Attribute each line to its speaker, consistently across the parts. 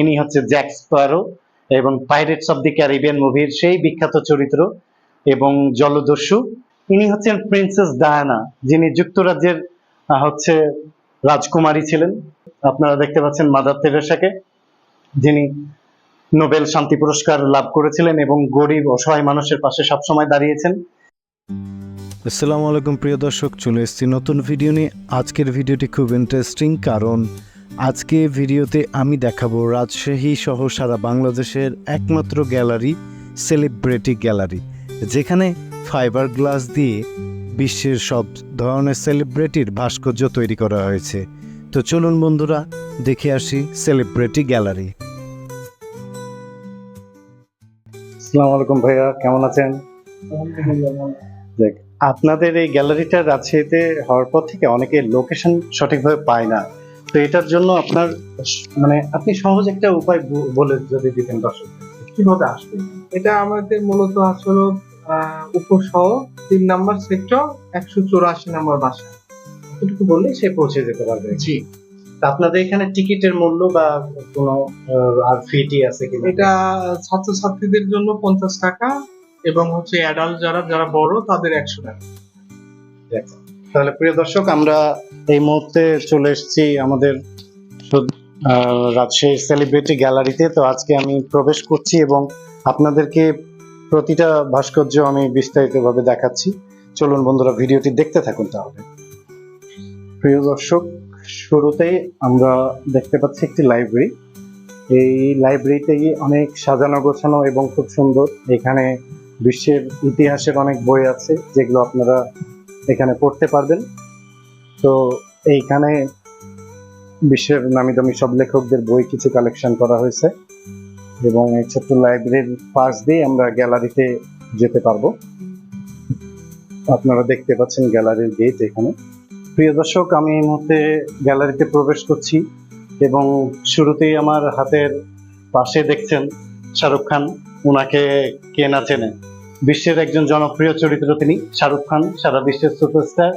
Speaker 1: ইনি হচ্ছে Jack Sparrow এবং পাইরেটস অফ দি ক্যারিবিয়ান মুভির সেই বিখ্যাত চরিত্র এবং জলদস্যু। ইনি হচ্ছেন প্রিন্সেস ডায়ানা, যিনি যুক্তরাজ্যের হচ্ছে রাজকুমারী ছিলেন। আপনারা দেখতে পাচ্ছেন মাদার তেরেসাকে, যিনি নোবেল শান্তি পুরস্কার লাভ করেছিলেন এবং গরিব, অসহায় মানুষের পাশে সবসময় দাঁড়িয়েছেন।
Speaker 2: আসসালামু আলাইকুম প্রিয় দর্শক, চলে এসেছি নতুন ভিডিও নিয়ে। আজকের ভিডিওটি খুব ইন্টারেস্টিং কারণ আজকে ভিডিওতে আমি দেখাবো রাজশাহী সহ সারা বাংলাদেশের একমাত্র গ্যালারি সেলিব্রিটি গ্যালারি, যেখানে ফাইবার গ্লাস দিয়ে বিশ্বের সব ধরনের সেলিব্রিটির ভাস্কর্য তৈরি করা হয়েছে। তো চলুন বন্ধুরা, দেখে আসি সেলিব্রিটি গ্যালারি।
Speaker 1: আসসালামু আলাইকুম ভাইয়া, কেমন আছেন? আপনাদের এই গ্যালারিটা রাজশাহীতে হওয়ার পর থেকে অনেকে লোকেশন সঠিকভাবে পায় না। তো এটার জন্য আপনার মানে আপনি সহজ একটা উপায় বলে যদি দিতেন দর্শক। কীভাবে আসবেন
Speaker 3: এটা আমাদের মূলত আসলে উপসহ তিন নাম্বার সেক্টর একশো চৌরাশি নাম্বার বাসা।
Speaker 1: এটুকু বললে সে পৌঁছে যেতে পারবে।
Speaker 3: জি।
Speaker 1: তা আপনাদের এখানে টিকিটের মূল্য বা কোনো আর ফিটি আছে কিনা?
Speaker 3: এটা ছাত্রছাত্রীদের জন্য পঞ্চাশ টাকা এবং হচ্ছে অ্যাডাল্ট যারা যারা বড় তাদের একশো টাকা।
Speaker 1: তাহলে প্রিয় দর্শক, আমরা এই মুহূর্তে চলে এসেছি আমাদের রাজশাহী সেলিব্রিটি গ্যালারিতে তো আজকে আমি প্রবেশ করছি এবং আপনাদেরকে প্রতিটা ভাস্কর্য আমি বিস্তারিতভাবে দেখাচ্ছি। চলুন বন্ধুরা, ভিডিওটি দেখতে থাকুন তাহলে। প্রিয় দর্শক শুরুতেই আমরা দেখতে পাচ্ছি একটি লাইব্রেরি এই লাইব্রেরিতে অনেক সাজানো, গোছানো এবং খুব সুন্দর এখানে বিশ্বের ইতিহাসের অনেক বই আছে, যেগুলো আপনারা এখানে পড়তে পারবেন। তো এইখানে বিশ্বের নামি দামি সব লেখকদের বই কিছু কালেকশন করা হয়েছে এবং এই ছোট্ট লাইব্রেরির পাশ দিয়ে আমরা গ্যালারিতে যেতে পারব। আপনারা দেখতে পাচ্ছেন গ্যালারির গেট এখানে। প্রিয় দর্শক, আমি এই মুহূর্তে গ্যালারিতে প্রবেশ করছি এবং শুরুতেই আমার হাতের পাশে দেখছেন শাহরুখ খান। ওনাকে কে না চেনে? বিশ্বের একজন জনপ্রিয় চরিত্র তিনি, শাহরুখ খান সারা বিশ্বের সুপারস্টার।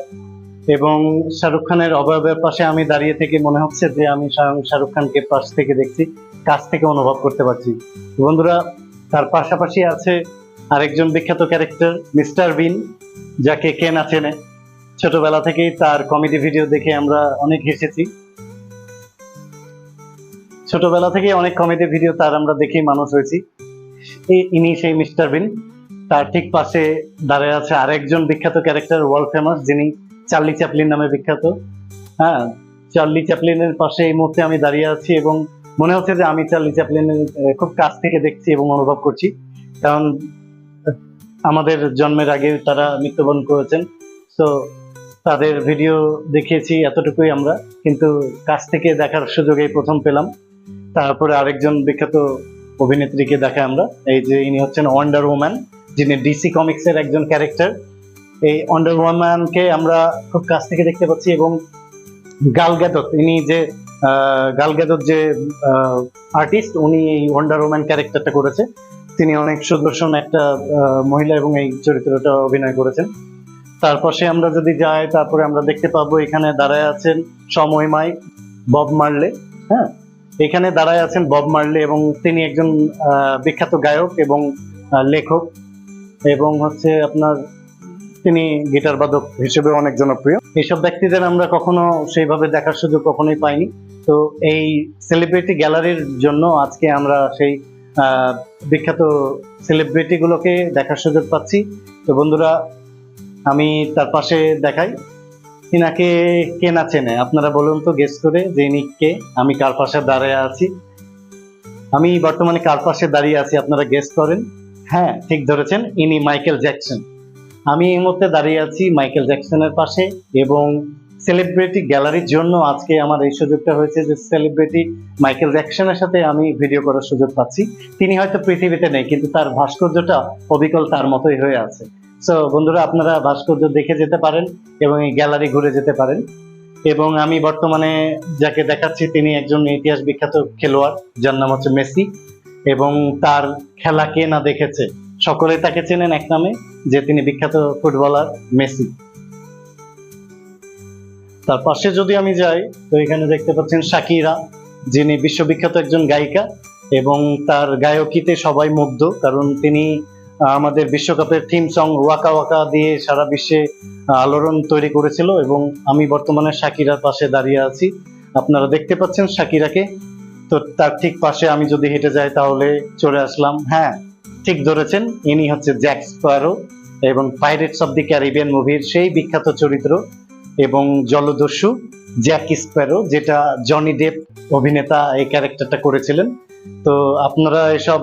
Speaker 1: এবং শাহরুখ খানের অবয়বের পাশে আমি দাঁড়িয়ে থেকে মনে হচ্ছে যে আমি শাহ- শাহরুখ খানকে পাশ থেকে দেখছি, কাছ থেকে অনুভব করতে পারছি। বন্ধুরা, তার পাশাপাশি আছে আরেকজন বিখ্যাত ক্যারেক্টার, মিস্টার বিন, যাকে কে না চেনে। ছোটবেলা থেকেই তার কমেডি ভিডিও দেখে আমরা অনেক হেসেছি। ছোটবেলা থেকেই অনেক কমেডি ভিডিও তার আমরা দেখেই মানুষ হয়েছি। ইনি সেই মিস্টার বিন। তার ঠিক পাশে দাঁড়িয়ে আছে আরেকজন বিখ্যাত ক্যারেক্টার ওয়ার্ল্ড ফেমাস যিনি চার্লি চ্যাপলিন নামে বিখ্যাত। হ্যাঁ চার্লি চ্যাপলিনের পাশে এই মুহূর্তে আমি দাঁড়িয়ে আছি এবং মনে হচ্ছে যে আমি চার্লি চ্যাপলিনের খুব কাছ থেকে দেখছি এবং অনুভব করছি। কারণ আমাদের জন্মের আগে তারা মৃত্যুবরণ করেছেন। তো তাদের ভিডিও দেখিয়েছি এতটুকুই আমরা, কিন্তু কাছ থেকে দেখার সুযোগ এই প্রথম পেলাম। তারপরে আরেকজন বিখ্যাত অভিনেত্রীকে দেখা আমরা, এই যে ইনি হচ্ছেন ওয়ান্ডার ওম্যান যিনি ডিসি কমিক্সের একজন ক্যারেক্টার এই ওয়ান্ডার ওম্যানকে আমরা খুব কাছ থেকে দেখতে পাচ্ছি এবং গাল গ্যাদত ইনি যে গাল গ্যাদত যে আর্টিস্ট উনি এই ওয়ান্ডার ওম্যান ক্যারেক্টারটা করেছে। তিনি অনেক সুদর্শন একটা মহিলা এবং এই চরিত্রটা অভিনয় করেছেন। তার পাশে আমরা যদি যাই, তারপরে আমরা দেখতে পাবো এখানে দাঁড়ায় আছেন সমহিমায় বব মার্লে হ্যাঁ? এখানে দাঁড়ায় আছেন বব মার্লে এবং তিনি একজন বিখ্যাত গায়ক এবং লেখক। এবং হচ্ছে আপনার তিনি গিটার বাদক হিসেবে অনেক জনপ্রিয়। এইসব ব্যক্তিদের আমরা কখনো সেইভাবে দেখার সুযোগ কখনোই পাইনি। তো এই সেলিব্রিটি গ্যালারির জন্য আজকে আমরা সেই বিখ্যাত সেলিব্রিটি গুলোকে দেখার সুযোগ পাচ্ছি। তো বন্ধুরা, আমি তার পাশে দেখাই। ইনাকে কে না চেনে? আপনারা বলুন তো গেস করে যে ইনি কে। আমি কার পাশে দাঁড়িয়ে আছি। আমি বর্তমানে কার পাশে দাঁড়িয়ে আছি, আপনারা গেস করেন। হ্যাঁ ঠিক ধরেছেন, ইনি মাইকেল জ্যাকসন। আমি এই মুহূর্তে দাঁড়িয়ে আছি মাইকেল জ্যাকসনের পাশে এবং সেলিব্রিটি গ্যালারির জন্য আজকে আমার এই সুযোগটা হয়েছে যে সেলিব্রিটি মাইকেল জ্যাকসনের সাথে আমি ভিডিও করার সুযোগ পাচ্ছি। তিনি হয়তো পৃথিবীতে নেই, কিন্তু তার ভাস্কর্যটা অবিকল তার মতোই হয়ে আছে। সো বন্ধুরা, আপনারা ভাস্কর্য দেখে যেতে পারেন এবং এই গ্যালারি ঘুরে যেতে পারেন। এবং আমি বর্তমানে যাকে দেখাচ্ছি, তিনি একজন ইতিহাস বিখ্যাত খেলোয়াড়, যার নাম হচ্ছে মেসি। এবং তার খেলা কে না দেখেছে? সকলে তাকে চেনেন এক নামে, যে তিনি বিখ্যাত ফুটবলার মেসি। তার পাশে যদি আমি যাই, তো এখানে দেখতে পাচ্ছেন শাকিরা, যিনি বিশ্ববিখ্যাত একজন গায়িকা এবং তার গায়কিতে সবাই মুগ্ধ, কারণ তিনি আমাদের বিশ্বকাপের থিম সং ওয়াকা ওয়াকা দিয়ে সারা বিশ্বে আলোড়ন তৈরি করেছিল এবং আমি বর্তমানে শাকিরার পাশে দাঁড়িয়ে আছি। আপনারা দেখতে পাচ্ছেন শাকিরাকে। তো তার ঠিক পাশে আমি যদি হেঁটে যাই তাহলে চলে আসলাম। হ্যাঁ ঠিক ধরেছেন, ইনি হচ্ছে জ্যাক স্প্যারো এবং পাইরেটস অফ দি ক্যারিবিয়ান মুভির সেই বিখ্যাত চরিত্র এবং জলদস্যু জ্যাক স্প্যারো যেটা জনি ডেপ অভিনেতা এই ক্যারেক্টারটা করেছিলেন। তো আপনারা এসব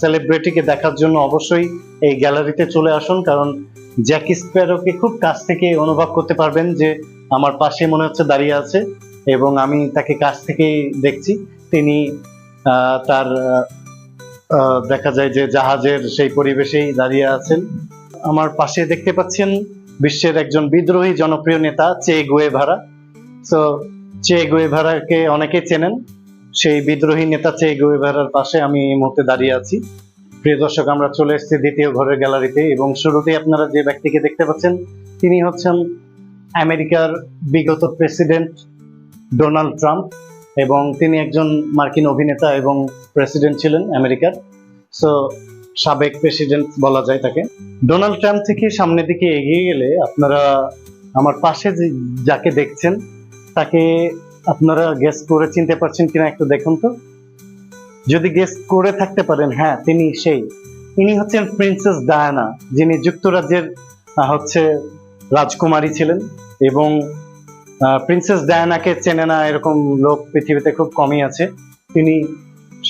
Speaker 1: সেলিব্রিটিকে দেখার জন্য অবশ্যই এই গ্যালারিতে চলে আসুন, কারণ জ্যাক স্প্যারোকে খুব কাছ থেকে অনুভব করতে পারবেন যে আমার পাশে মনে হচ্ছে দাঁড়িয়ে আছে এবং আমি তাকে কাছ থেকেই দেখছি। তিনি তার দেখা যায় যে জাহাজের সেই পরিবেশেই দাঁড়িয়ে আছেন। আমার পাশে দেখতে পাচ্ছেন বিশ্বের একজন বিদ্রোহী জনপ্রিয় নেতা, চে গুয়েভারা। সো, চে গুয়েভারাকে অনেকে চেনেন। সেই বিদ্রোহী নেতা চে গুয়েভারার পাশে আমি এই মুহূর্তে দাঁড়িয়ে আছি। প্রিয় দর্শক, আমরা চলে এসেছি দ্বিতীয় ঘরের গ্যালারিতে এবং শুরুতেই আপনারা যে ব্যক্তিকে দেখতে পাচ্ছেন, তিনি হচ্ছেন আমেরিকার বিগত প্রেসিডেন্ট ডোনাল্ড ট্রাম্প। এবং তিনি একজন মার্কিন অভিনেতা এবং প্রেসিডেন্ট ছিলেন আমেরিকার। সো সাবেক প্রেসিডেন্ট বলা যায় তাকে। ডোনাল্ড ট্রাম্প থেকে সামনের দিকে এগিয়ে গেলে আপনারা আমার পাশে যে, যাকে দেখছেন, তাকে আপনারা গেস করে চিনতে পারছেন কিনা একটু দেখুন তো। যদি গেস করে থাকতে পারেন হ্যাঁ তিনি সেই। ইনি হচ্ছেন প্রিন্সেস ডায়ানা, যিনি যুক্তরাজ্যের হচ্ছে রাজকুমারী ছিলেন এবং প্রিন্সেস ডায়ানাকে চেনে না এরকম লোক পৃথিবীতে খুব কমই আছে। তিনি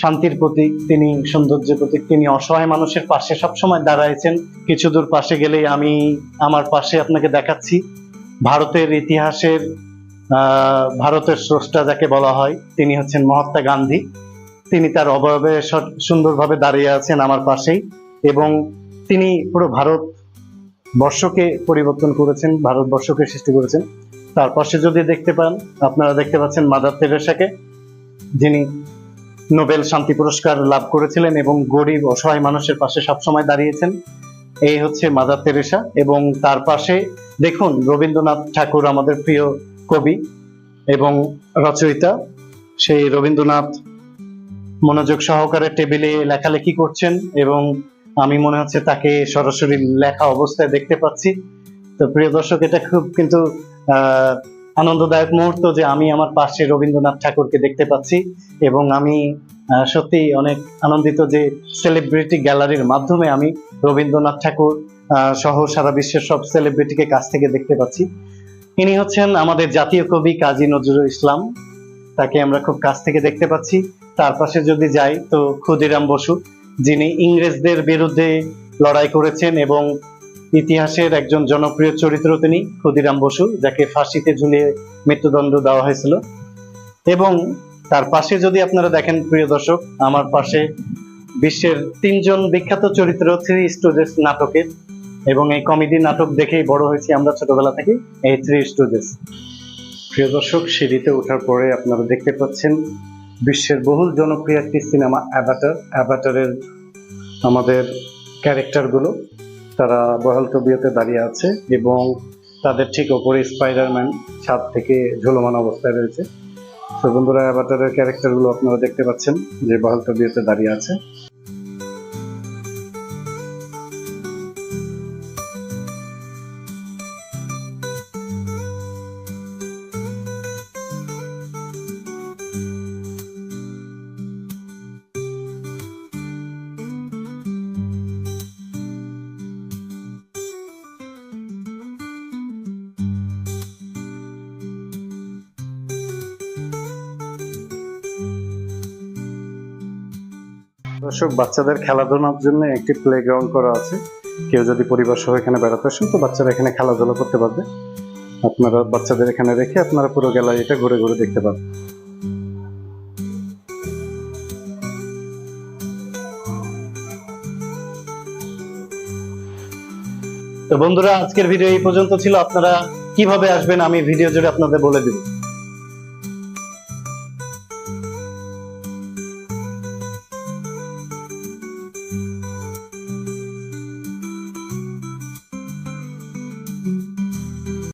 Speaker 1: শান্তির প্রতীক, তিনি সৌন্দর্যের প্রতীক, তিনি অসহায় মানুষের পাশে সবসময় দাঁড়াইছেন। কিছু দূর পাশে গেলেই আমি আমার পাশে আপনাকে দেখাচ্ছি। ভারতের ইতিহাসের ভারতের স্রষ্টা যাকে বলা হয়, তিনি হচ্ছেন মহাত্মা গান্ধী। তিনি তার অবয়বে সুন্দরভাবে দাঁড়িয়ে আছেন আমার পাশেই এবং তিনি পুরো ভারত বর্ষকে পরিবর্তন করেছেন, ভারতবর্ষকে সৃষ্টি করেছেন। তার পাশে যদি দেখতে পান, আপনারা দেখতে পাচ্ছেন মাদার তেরেসাকে, যিনি নোবেল শান্তি পুরস্কার লাভ করেছিলেন এবং গরিব, অসহায় মানুষের পাশে সবসময় দাঁড়িয়েছেন। এই হচ্ছে মাদার তেরেসা এবং তার পাশে দেখুন রবীন্দ্রনাথ ঠাকুর, আমাদের প্রিয় কবি এবং রচয়িতা। সেই রবীন্দ্রনাথ মনোযোগ সহকারে টেবিলে লেখালেখি করছেন এবং আমি মনে হচ্ছে তাকে সরাসরি লেখা অবস্থায় দেখতে পাচ্ছি। তো প্রিয় দর্শক, এটা খুব কিন্তু আনন্দদায়ক মুহূর্ত যে আমি আমার পাশে রবীন্দ্রনাথ ঠাকুরকে দেখতে পাচ্ছি এবং আমি সত্যি অনেক আনন্দিত যে সেলিব্রিটি গ্যালারির মাধ্যমে আমি রবীন্দ্রনাথ ঠাকুর সহ সারা বিশ্বের সব সেলিব্রিটিকে কাছ থেকে দেখতে পাচ্ছি। ইনি হচ্ছেন আমাদের জাতীয় কবি কাজী নজরুল ইসলাম। তাকে আমরা খুব কাছ থেকে দেখতে পাচ্ছি। তার পাশে যদি যাই তো ক্ষুদিরাম বসু, যিনি ইংরেজদের বিরুদ্ধে লড়াই করেছেন এবং ইতিহাসের একজন জনপ্রিয় চরিত্র তিনি, ক্ষুদিরাম বসু, যাকে ফাঁসিতে ঝুলিয়ে মৃত্যুদণ্ড দেওয়া হয়েছিল। এবং তার পাশে যদি আপনারা দেখেন, প্রিয় দর্শক, আমার পাশে বিশ্বের তিনজন বিখ্যাত চরিত্র, থ্রি স্টুডেন্টস নাটকের এবং এই কমেডি নাটক দেখেই বড় হয়েছি আমরা ছোটবেলা থেকে এই থ্রি স্টুডেন্টস প্রিয় দর্শক, সিঁড়িতে ওঠার পরে আপনারা দেখতে পাচ্ছেন, বিশ্বের বহুল জনপ্রিয় একটি সিনেমা, অ্যাভাটার। অ্যাভাটারের আমাদের ক্যারেক্টারগুলো। তারা বহাল তবিয়তে দাঁড়িয়ে আছে এবং তাদের ঠিক ওপরে স্পাইডারম্যান ছাদ থেকে ঝুলমান অবস্থায় রয়েছে। তো অ্যাভাটারের ক্যারেক্টারগুলো আপনারা দেখতে পাচ্ছেন যে বহাল তবিয়তে দাঁড়িয়ে আছে। দর্শক, বাচ্চাদের খেলাধুলার জন্য একটি প্লেগ্রাউন্ড করা আছে। কেউ যদি পরিবার সহ এখানে বেড়াতে আসেন, তো বাচ্চারা এখানে খেলাধুলা করতে পারবে। আপনারা বাচ্চাদের এখানে রেখে আপনারা পুরো গ্যালারিটা ঘুরে ঘুরে দেখতে পাবেন। তো বন্ধুরা, আজকের ভিডিও এই পর্যন্ত ছিল। আপনারা কীভাবে আসবেন আমি ভিডিও জুড়ে আপনাদের বলে দিব।